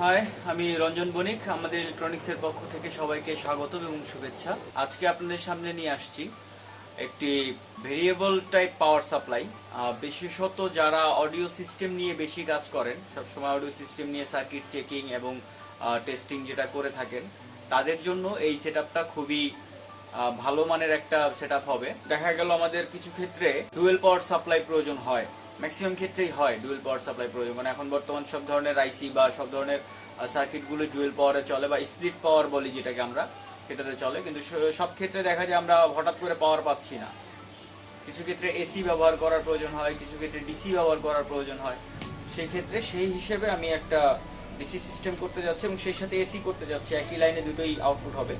High আমি রঞ্জন বণিক, আমাদের ইলেকট্রনিক্সের পক্ষ থেকে সবাইকে স্বাগত এবং শুভেচ্ছা। আজকে আপনাদের সামনে নিয়ে আসছি একটি ভেরিয়েবল টাইপ পাওয়ার সাপ্লাই বিশেষত যারা অডিও সিস্টেম নিয়ে বেশি কাজ করেন, সবসময় অডিও সিস্টেম নিয়ে সার্কিট চেকিং এবং টেস্টিং যেটা করে থাকেন, তাদের জন্য এই সেটআপটা খুবই ভালো মানের একটা সেটআপ হবে। দেখা গেল আমাদের কিছু ক্ষেত্রে ডুয়েল পাওয়ার সাপ্লাই প্রয়োজন হয়। ম্যাক্সিমাম ক্ষেত্রেই হয় ডুয়েল পাওয়ার সাপ্লাই প্রয়োজন। মানে এখন বর্তমান সব ধরনের আইসি বা সব ধরনের সার্কিটগুলো ডুয়েল পাওয়ারে চলে বা স্প্লিট পাওয়ার বলি যেটাকে আমরা, সেটাতে চলে। কিন্তু সব ক্ষেত্রে দেখা যায় আমরা হঠাৎ করে পাওয়ার পাচ্ছি না। কিছু ক্ষেত্রে এসি ব্যবহার করার প্রয়োজন হয়, কিছু ক্ষেত্রে ডিসি ব্যবহার করার প্রয়োজন হয়। সেই ক্ষেত্রে সেই হিসেবে আমি একটা ডিসি সিস্টেম করতে যাচ্ছি এবং সেই সাথে এসি করতে যাচ্ছি। একই লাইনে দুটোই আউটপুট হবে।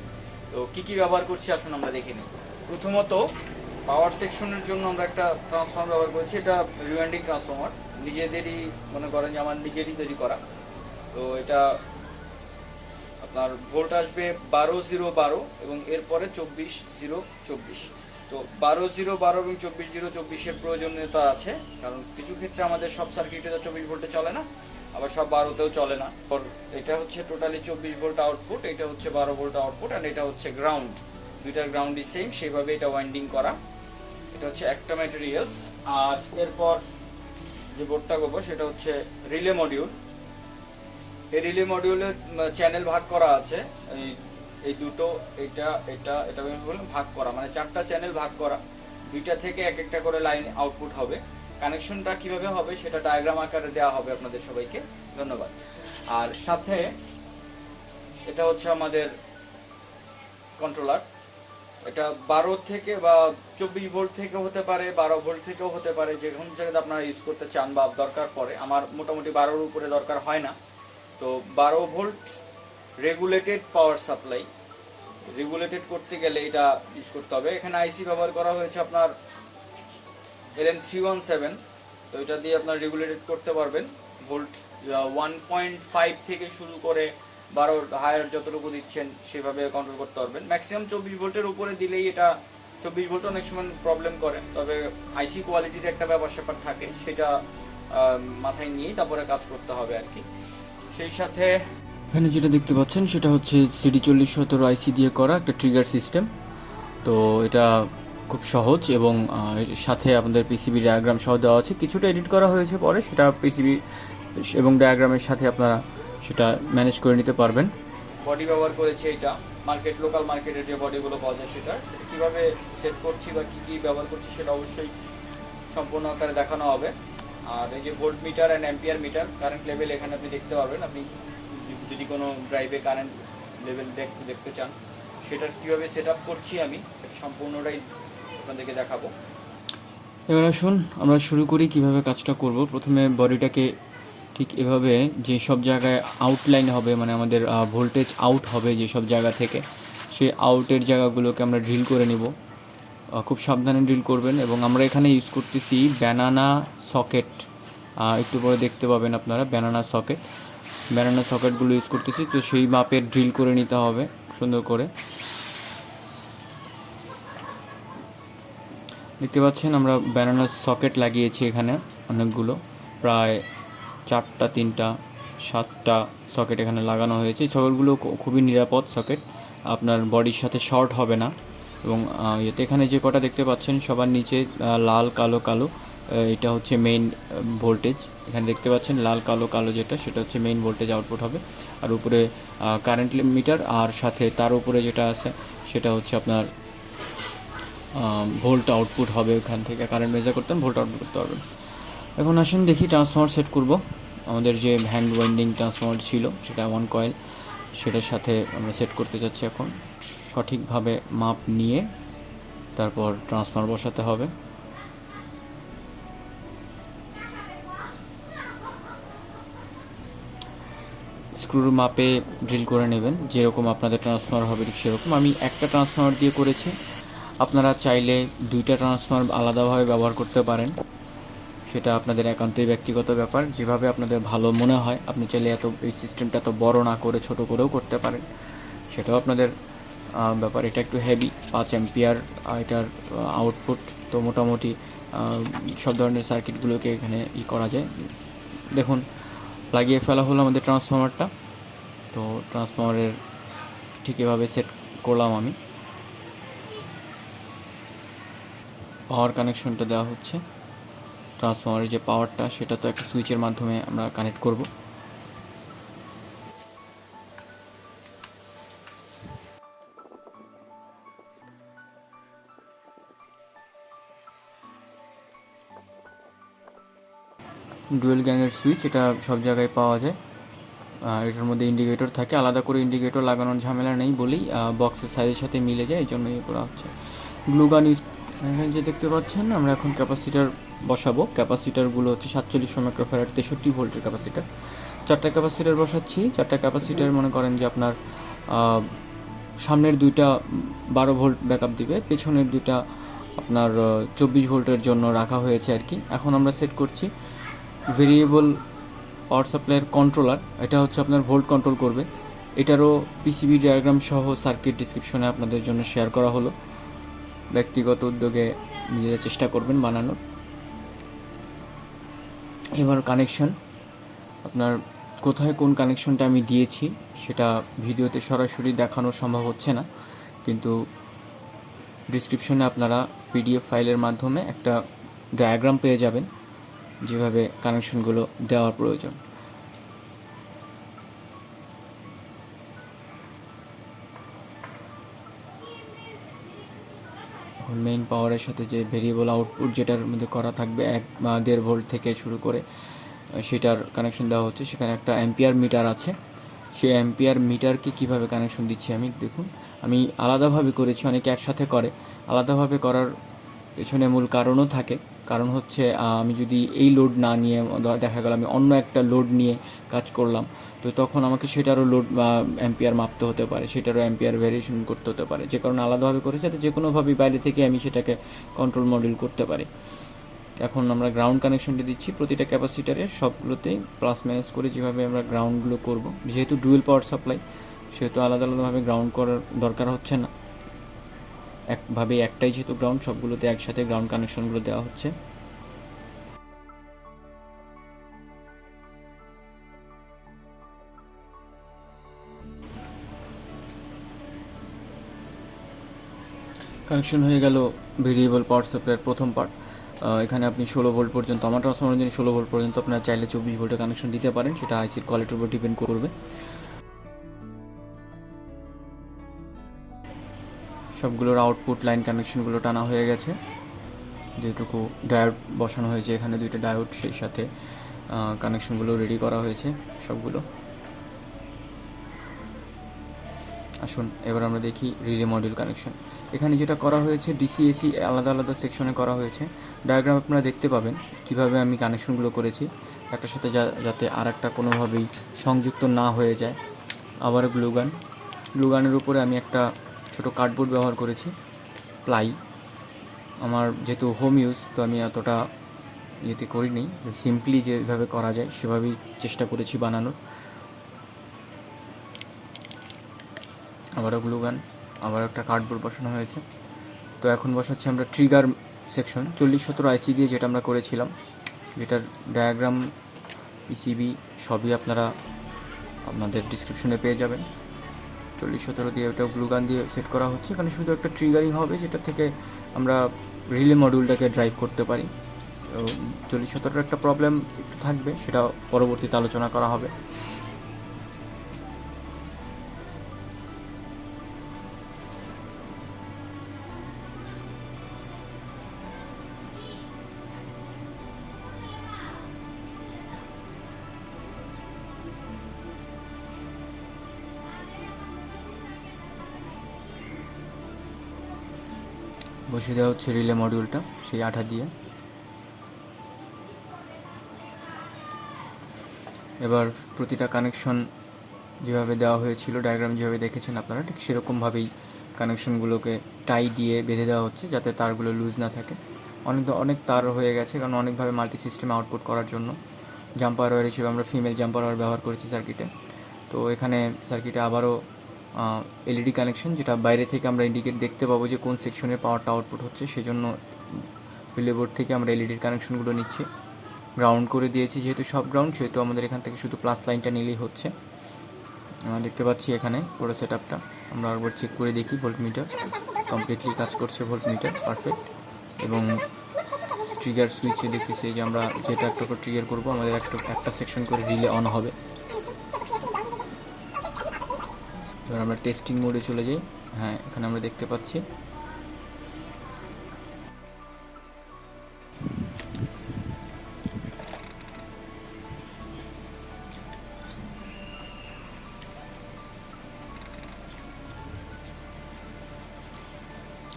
তো কি কি ব্যবহার করছি আসুন আমরা দেখে নিই। প্রথমত পাওয়ার সেকশনের জন্য আমরা একটা ট্রান্সফর্মার ব্যবহার করছি। এটা রিওয়াইন্ডিং ট্রান্সফর্মার নিজেদেরই মনে করেন যে আমার নিজেরই তৈরি করা। তো এটা আপনার ভোল্ট আসবে বারো জিরো বারো এবং এরপরে চব্বিশ জিরো চব্বিশ। তো বারো জিরো বারো এবং চব্বিশ জিরো চব্বিশের প্রয়োজনীয়তা আছে, কারণ কিছু ক্ষেত্রে আমাদের সব সার্কিটে তো চব্বিশ ভোল্টে চলে না, আবার সব বারোতেও চলে না। এটা হচ্ছে টোটালি চব্বিশ ভোল্ট আউটপুট এটা হচ্ছে বারো ভোল্ট আউটপুট আর এটা হচ্ছে গ্রাউন্ড দুইটার গ্রাউন্ডই সেম সেইভাবে এটা ওয়াইন্ডিং করা। এটা হচ্ছে একটা ম্যাটেরিয়ালস আর এরপর যে বোর্ডটা করব সেটা হচ্ছে রিলে মডিউল এই রিলে মডিউলের চ্যানেল ভাগ করা আছে। এই এই দুটো, এটা এটা এটা বললাম ভাগ করা মানে চারটা চ্যানেল ভাগ করা। দুইটা থেকে এক একটা করে লাইন আউটপুট হবে। কানেকশনটা কীভাবে হবে সেটা ডায়াগ্রাম আকারে দেওয়া হবে আপনাদের সবাইকে। ধন্যবাদ। আর সাথে এটা হচ্ছে আমাদের কন্ট্রোলার এটা বারো থেকে বা চব্বিশ ভোল্ট থেকে হতে পারে, বারো ভোল্ট থেকেও হতে পারে, যে কোনো জায়গাতে আপনারা ইউজ করতে চান বা দরকার পড়ে। আমার মোটামুটি বারোর উপরে দরকার হয় না। তো বারো volt regulated power supply regulated করতে গেলে এটা ইউজ করতে হবে। এখানে আইসি ব্যবহার করা হয়েছে আপনার এলএম থ্রি ওয়ান সেভেন তো এটা দিয়ে আপনার রেগুলেটেড করতে পারবেন। ভোল্ট ওয়ান পয়েন্ট ফাইভ থেকে শুরু করে বারো হায়ার যতটুকু দিচ্ছেন সেভাবে কন্ট্রোল করতে পারবেন। ম্যাক্সিমাম চব্বিশ ভোল্টের উপরে দিলেই এটা চব্বিশ ভোল্ট অনেক সময় প্রবলেম করে। তবে আইসি কোয়ালিটির একটা ব্যাপার স্যাপার থাকে, সেটা মাথায় নিয়েই তারপরে কাজ করতে হবে আর কি। সেই সাথে এখানে যেটা দেখতে পাচ্ছেন, সেটা হচ্ছে সিডি চল্লিশ সতেরো আইসি দিয়ে করা একটা ট্রিগার সিস্টেম তো এটা খুব সহজ এবং সাথে আপনাদের পিসিবি ডায়াগ্রাম সহ দেওয়া আছে। কিছুটা এডিট করা হয়েছে পরে, সেটা পিসিবি এবং ডায়াগ্রামের সাথে আপনারা সেটা ম্যানেজ করে নিতে পারবেন। বডি ব্যবহার করেছি এটা। মার্কেট লোকাল মার্কেটের যে বডিগুলো পাওয়া যায় সেটা সেটা কীভাবে সেট করছি বা কি কি ব্যবহার করছি সেটা অবশ্যই সম্পূর্ণ আকারে দেখানো হবে। আর এই যে volt meter and ampere meter current level এখানে আপনি দেখতে পারবেন। আপনি যদি কোনো ড্রাইভে কারেন্ট লেভেল দেখতে চান সেটার কীভাবে সেট আপ করছি আমি সম্পূর্ণটাই আপনাদেরকে দেখাবো। এবার আসুন আমরা শুরু করি কীভাবে কাজটা করব। প্রথমে বডিটাকে ঠিক এভাবে যে সব জায়গায় আউটলাইন হবে মানে আমাদের ভোল্টেজ আউট হবে যে সব জায়গা থেকে, সেই আউটের জায়গাগুলোকে আমরা ড্রিল করে নিব। খুব সাবধানে ড্রিল করবেন এবং আমরা এখানে ইউজ করতেছি ব্যানানা সকেট একটু পরে দেখতে পাবেন আপনারা ব্যানানা সকেট ব্যানানা সকেটগুলো ইউজ করতেছি, তো সেই মাপের ড্রিল করে নিতে হবে, সুন্দর করে। দেখতে পাচ্ছেন আমরা ব্যানানা সকেট লাগিয়েছি এখানে অনেকগুলো, প্রায় চারটা, তিনটা, সাতটা সকেট এখানে লাগানো হয়েছে। সকেটগুলো খুবই নিরাপদ সকেট। আপনার বডির সাথে শর্ট হবে না এবং এতে এখানে যে কটা দেখতে পাচ্ছেন সবার নিচে লাল, কালো কালো এটা হচ্ছে মেইন ভোল্টেজ এখানে দেখতে পাচ্ছেন লাল, কালো কালো যেটা, সেটা হচ্ছে মেইন ভোল্টেজ আউটপুট হবে। আর উপরে কারেন্ট মিটার আর সাথে তার উপরে যেটা আছে, সেটা হচ্ছে আপনার ভোল্ট আউটপুট হবে ওখান থেকে। কারেন্ট মেজার করতেন ভোল্ট আউটপুট করতে পারবেন এখন আসুন দেখি ট্রান্সফর্মার সেট করব। আমাদের যে হ্যান্ড ওয়াইন্ডিং ট্রান্সফর্মার ছিল, সেটা ওয়ান কয়েল সেটার সাথে আমরা সেট করতে যাচ্ছি এখন। সঠিকভাবে মাপ নিয়ে তারপর ট্রান্সফর্মার বসাতে হবে। স্ক্রুর মাপে ড্রিল করে নেবেন, যেরকম আপনাদের ট্রান্সফর্মার হবে সেরকম। আমি একটা ট্রান্সফর্মার দিয়ে করেছি। আপনারা চাইলে দুইটা ট্রান্সফর্মার আলাদাভাবে ব্যবহার করতে পারেন। সেটা আপনাদের একান্তই ব্যক্তিগত ব্যাপার। যেভাবে আপনাদের ভালো মনে হয়, আপনি চাইলে এত, এই সিস্টেমটা এত বড় না করে ছোট করেও করতে পারেন। সেটাও আপনাদের ব্যাপার। এটা একটু হেভি পাঁচ অ্যাম্পিয়ার এটার আউটপুট তো মোটামুটি সব ধরনের সার্কিটগুলোকে এখানে ই করা যায়। দেখুন, লাগিয়ে ফেলা হলো আমাদের ট্রান্সফর্মারটা তো ট্রান্সফর্মারের ঠিক এভাবে সেট করলাম আমি। পাওয়ার কানেকশনটা দেওয়া হচ্ছে। ট্রান্সফরমারের যে পাওয়ারটা সেটা তো একটা সুইচের মাধ্যমে আমরা কানেক্ট করব। ডুয়েল গ্যাংয়ের সুইচ এটা সব জায়গায় পাওয়া যায়। এটার মধ্যে ইন্ডিকেটর থাকে। আলাদা করে ইন্ডিকেটর লাগানোর ঝামেলা নেই বলেই বক্সের সাইজের সাথে মিলে যায়, এই জন্য ইয়ে করা হচ্ছে। গ্লুগান ইউজ এখানে যে দেখতে পাচ্ছেন, আমরা এখন ক্যাপাসিটার বসাবো। ক্যাপাসিটারগুলো হচ্ছে সাতচল্লিশশো মাইক্রোফ্যারাড তেষট্টি ভোল্টের ক্যাপাসিটার। চারটা ক্যাপাসিটার বসাচ্ছি। চারটা ক্যাপাসিটার মনে করেন যে আপনার সামনের দুইটা বারো ভোল্ট ব্যাকআপ দিবে। পেছনের দুইটা আপনার চব্বিশ ভোল্টের জন্য রাখা হয়েছে আর কি। এখন আমরা সেট করছি ভেরিয়েবল পাওয়ার সাপ্লাইয়ের কন্ট্রোলার। এটা হচ্ছে আপনার ভোল্ট কন্ট্রোল করবে। এটারও পিসিবি ডায়াগ্রাম সহ সার্কিট ডিসক্রিপশনে আপনাদের জন্য শেয়ার করা হলো। ব্যক্তিগত উদ্যোগে নিজেরা চেষ্টা করবেন বানানোর। এবার কানেকশন আপনার কোথায় কোন কানেকশনটা আমি দিয়েছি, সেটা ভিডিওতে সরাসরি দেখানো সম্ভব হচ্ছে না। কিন্তু ডিসক্রিপশনে আপনারা পিডিএফ ফাইলের মাধ্যমে একটা ডায়াগ্রাম পেয়ে যাবেন, যেভাবে কানেকশনগুলো দেওয়ার প্রয়োজন। মেইন পাওয়ারের সাথে যে ভেরিয়েবল আউটপুট যেটার মধ্যে করা থাকবে এক বা দেড় ভোল্ট থেকে শুরু করে সেটার কানেকশন দেওয়া হচ্ছে। সেখানে একটা অ্যাম্পিয়ার মিটার আছে। সেই অ্যাম্পিয়ার মিটারকে কীভাবে কানেকশন দিচ্ছি আমি? দেখুন, আমি আলাদাভাবে করেছি, অনেকে একসাথে করে। আলাদাভাবে করার পেছনে মূল কারণও থাকে। কারণ হচ্ছে আমি যদি এই লোড না নিয়ে দেখা গেল আমি অন্য একটা লোড নিয়ে কাজ করলাম, তো তখন আমাকে সেটারও লোড অ্যাম্পিয়ার মাপতে হতে পারে, সেটারও অ্যাম্পিয়ার ভ্যারিয়েশন করতে হতে পারে। যে কারণে আলাদাভাবে করে যাতে যে কোনোভাবেই বাইরে থেকে আমি সেটাকে কন্ট্রোল মডিউল করতে পারি। এখন আমরা গ্রাউন্ড কানেকশনটা দিচ্ছি প্রতিটা ক্যাপাসিটারের সবগুলোতেই প্লাস মাইনাস করে যেভাবে আমরা গ্রাউন্ডগুলো করব। যেহেতু ডুয়েল পাওয়ার সাপ্লাই সেহেতু আলাদা আলাদাভাবে গ্রাউন্ড করার দরকার হচ্ছে না। একভাবে একটাই যেহেতু গ্রাউন্ড সবগুলোতে একসাথে গ্রাউন্ড কানেকশনগুলো দেওয়া হচ্ছে। কানেকশন হয়ে গেল ভেরিয়েবল পাওয়ার সাপ্লাইয়ের প্রথম পার্ট এখানে আপনি ষোলো ভোল্ট পর্যন্ত, আমার ট্রান্সফরমার জন্য ষোলো ভোল্ট পর্যন্ত আপনারা চাইলে চব্বিশ ভোল্টের কানেকশন দিতে পারেন, সেটা আইসির কোয়ালিটির উপর ডিপেন্ড করবে। সবগুলোর আউটপুট লাইন কানেকশনগুলো টানা হয়ে গেছে। যেটুকু ডায়োড বসানো হয়েছে এখানে, দুইটা ডায়োড সেই সাথে কানেকশনগুলো রেডি করা হয়েছে সবগুলো। আসুন, এবার আমরা দেখি রিলে মডিউল কানেকশন এখানে যেটা করা হয়েছে ডিসিএসি আলাদা আলাদা সেকশনে করা হয়েছে। ডায়াগ্রাম আপনারা দেখতে পাবেন কীভাবে আমি কানেকশনগুলো করেছি। একটার সাথে যা- যাতে আর একটা কোনোভাবেই সংযুক্ত না হয়ে যায়। আবার গ্লুগান গ্লুগানের উপরে আমি একটা ছোট কার্ডবোর্ড ব্যবহার করেছি, প্লাই। আমার যেহেতু হোম ইউজ তো আমি এতটা ইয়েতে করিনি সিম্পলি যেভাবে করা যায় সেভাবেই চেষ্টা করেছি বানানোর। আবারও গ্লুগান আবার একটা কার্ডবোর্ড বসানো হয়েছে। তো এখন বসাচ্ছি আমরা ট্রিগার সেকশন চল্লিশ সতেরো আইসি দিয়ে যেটা আমরা করেছিলাম, যেটার ডায়াগ্রাম পিসিবি সবই আপনারা আপনাদের ডিসক্রিপশনে পেয়ে যাবেন। চল্লিশ, সতেরো দিয়ে ওটা গ্লুগান দিয়ে সেট করা হচ্ছে। এখানে শুধু একটা ট্রিগারিং হবে, যেটা থেকে আমরা রিলে মডিউলটাকে ড্রাইভ করতে পারি। চল্লিশ, সতেরোর একটা প্রবলেম একটু থাকবে, সেটা পরবর্তীতে আলোচনা করা হবে। বসিয়ে দেওয়া হচ্ছে রিলে মডিউলটা সেই আঠা দিয়ে। এবার প্রতিটা কানেকশন যেভাবে দেওয়া হয়েছিল ডায়াগ্রাম যেভাবে দেখেছেন আপনারা, ঠিক সেরকমভাবেই কানেকশনগুলোকে টাই দিয়ে বেঁধে দেওয়া হচ্ছে, যাতে তারগুলো লুজ না থাকে। অনেক অনেক তার হয়ে গেছে, কারণ অনেকভাবে মাল্টি সিস্টেম আউটপুট করার জন্য। জাম্পার ওয়ার হিসেবে আমরা ফিমেল জাম্পার ওয়ার ব্যবহার করেছি সার্কিটে তো এখানে সার্কিটে আবারও এলইডি কানেকশন, যেটা বাইরে থেকে আমরা ইন্ডিকেট দেখতে পাবো যে কোন সেকশনে পাওয়ারটা আউটপুট হচ্ছে, সেজন্য রিলে বোর্ড থেকে আমরা এলইডির কানেকশনগুলো নিচ্ছি। গ্রাউন্ড করে দিয়েছি, যেহেতু সব গ্রাউন্ড সেহেতু আমাদের এখান থেকে শুধু প্লাস লাইনটা নিলেই হচ্ছে। দেখতে পাচ্ছি এখানে পুরো সেট আপটা আমরা একবার চেক করে দেখি ভোল্ট মিটার কমপ্লিটলি কাজ করছে ভোল্ট মিটার পারফেক্ট এবং ট্রিগার সুইচে দেখতেছি যে আমরা যেটা একটা করে ট্রিগার করব, আমাদের একটা একটা সেকশন করে রিলে অন হবে। এবার আমরা টেস্টিং মোডে চলে যাই। হ্যাঁ এখানে আমরা দেখতে পাচ্ছি।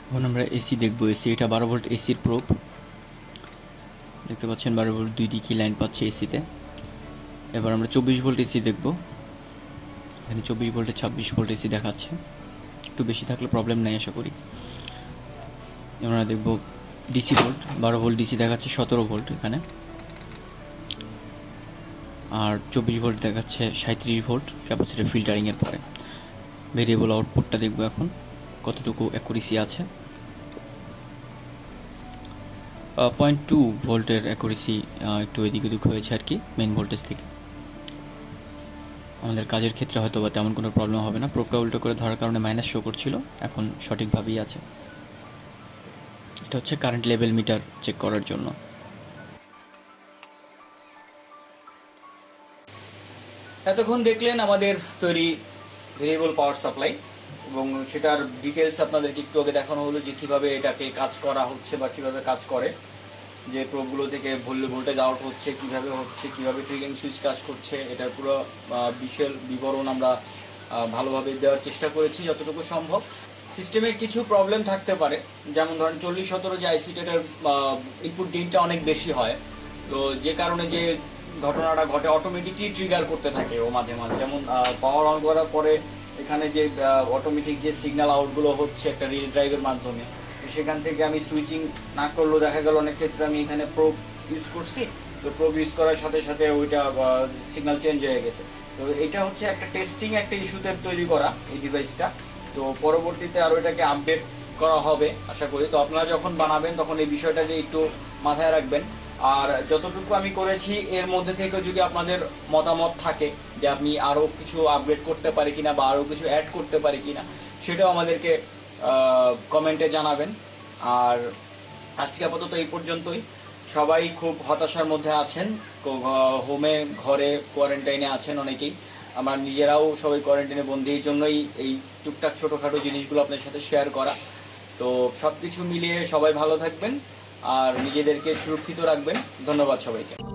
এখন আমরা এসি দেখব। এসি এটা বারো ভোল্ট এসির প্রোপ দেখতে পাচ্ছেন, বারো ভোল্ট দুই দিকে লাইন পাচ্ছে এসিতে এবার আমরা চব্বিশ ভোল্ট এসি দেখব। এখানে চব্বিশ ভোল্টে, ছাব্বিশ ভোল্ট এসি দেখাচ্ছে। একটু বেশি থাকলে প্রবলেম নেই, আশা করি। আমরা দেখব ডিসি ভোল্ট বারো ভোল্ট ডিসি দেখাচ্ছে, সতেরো ভোল্ট এখানে। আর চব্বিশ ভোল্ট দেখাচ্ছে সাঁত্রিশ ভোল্ট ক্যাপাসিটি ফিল্টারিংয়ের পরে। ভেরিয়েবল আউটপুটটা দেখব এখন, কতটুকু অ্যাকুরেসি আছে। পয়েন্ট টু ভোল্টের অ্যাকুরেসি একটু এদিক ওদিক হয়েছে আর কি মেন ভোল্টেজ থেকে। আমাদের কাজের ক্ষেত্রে হয়তো বা তেমন কোনো প্রবলেম হবে না। প্রোপটা উল্টো করে ধরার কারণে মাইনাস শো করছিল, এখন সঠিকভাবেই আছে। এটা হচ্ছে কারেন্ট লেভেল মিটার চেক করার জন্য। এতক্ষণ দেখলেন আমাদের তৈরি ভেরিয়েবল পাওয়ার সাপ্লাই এবং সেটার ডিটেলস আপনাদেরকে একটু আগে দেখানো হলো যে কীভাবে এটাকে কাজ করা হচ্ছে বা কীভাবে কাজ করে। যে প্রোবগুলো থেকে ভোল্টেজ আউট হচ্ছে, কীভাবে হচ্ছে, কীভাবে ট্রিগিং সুইচ কাজ করছে, এটার পুরো বিশাল বিবরণ আমরা ভালোভাবে দেওয়ার চেষ্টা করেছি যতটুকু সম্ভব। সিস্টেমে কিছু প্রবলেম থাকতে পারে, যেমন ধরেন চল্লিশ সতেরো যে আইসিটেটার ইনপুট গেইনটা অনেক বেশি হয়। তো যে কারণে যে ঘটনাটা ঘটে অটোমেটিকলি ট্রিগার করতে থাকে ও মাঝে মাঝে। যেমন পাওয়ার অন করার পরে এখানে যে অটোমেটিক যে সিগন্যাল আউটগুলো হচ্ছে একটা রিল ড্রাইভের মাধ্যমে সেখান থেকে আমি সুইচিং না করলেও দেখা গেল অনেক ক্ষেত্রে আমি এখানে প্রোব ইউজ করছি। তো প্রোব ইউজ করার সাথে সাথে ওইটা সিগন্যাল চেঞ্জ হয়ে গেছে। তো এটা হচ্ছে একটা টেস্টিং একটা ইস্যুতে তৈরি করা এই ডিভাইসটা তো পরবর্তীতে আরও এটাকে আপডেট করা হবে, আশা করি। তো আপনারা যখন বানাবেন, তখন এই বিষয়টাকে একটু মাথায় রাখবেন। আর যতটুকু আমি করেছি, এর মধ্যে থেকে যদি আপনাদের মতামত থাকে যে আমি আরও কিছু আপডেট করতে পারি কিনা, বা আরও কিছু অ্যাড করতে পারি কিনা, সেটাও আমাদেরকে কমেন্টে জানাবেন। আর আজকে আপাতত এই পর্যন্তই। সবাই খুব হতাশার মধ্যে আছেন। হোমে ঘরে কোয়ারেন্টাইনে আছেন অনেকেই। আমার নিজেরাও সবাই কোয়ারেন্টাইনে বন্দি, এই জন্যই এই টুকটাক ছোটোখাটো জিনিসগুলো আপনার সাথে শেয়ার করা। তো সব কিছু মিলিয়ে সবাই ভালো থাকবেন আর নিজেদেরকে সুরক্ষিত রাখবেন। ধন্যবাদ সবাইকে।